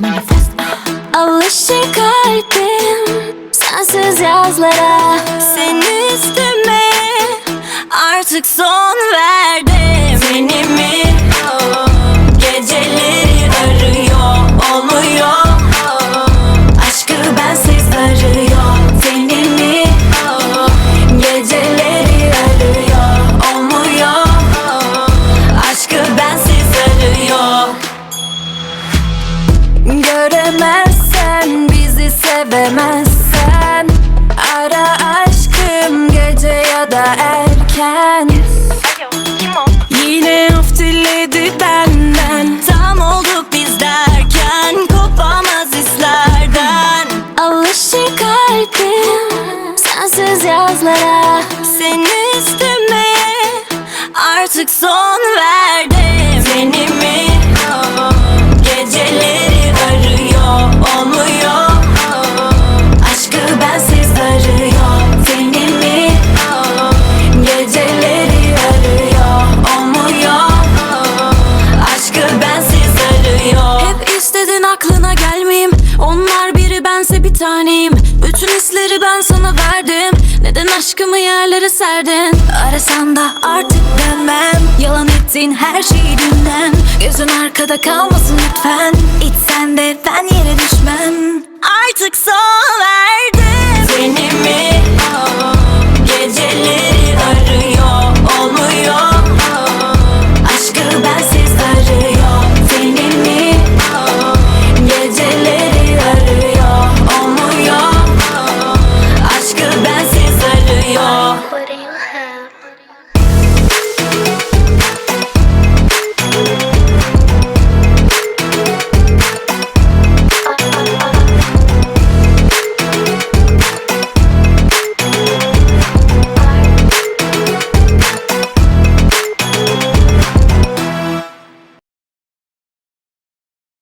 Manifest Alışır kalbim. Sensiz yazlara Seni üstüme Artık son verdim Göremezsen bizi sevemezsen. Ara aşkım gece ya da erken. Yine af diledi benden. Tam olduk biz derken Kopamaz hislerden. Alışır kalbim Sensiz yazlara. Seni istemeye Artık son verdim aklına gelmeyeyim. Onlar biri bense bir taneyim. Bütün hisleri ben sana verdim. Neden aşkımı yerlere serdin? Arasan da artık dönmem Yalan ettiğin her şeyi dünden Gözün arkada kalmasın lütfen. İçsen de ben yere düşmem. Artık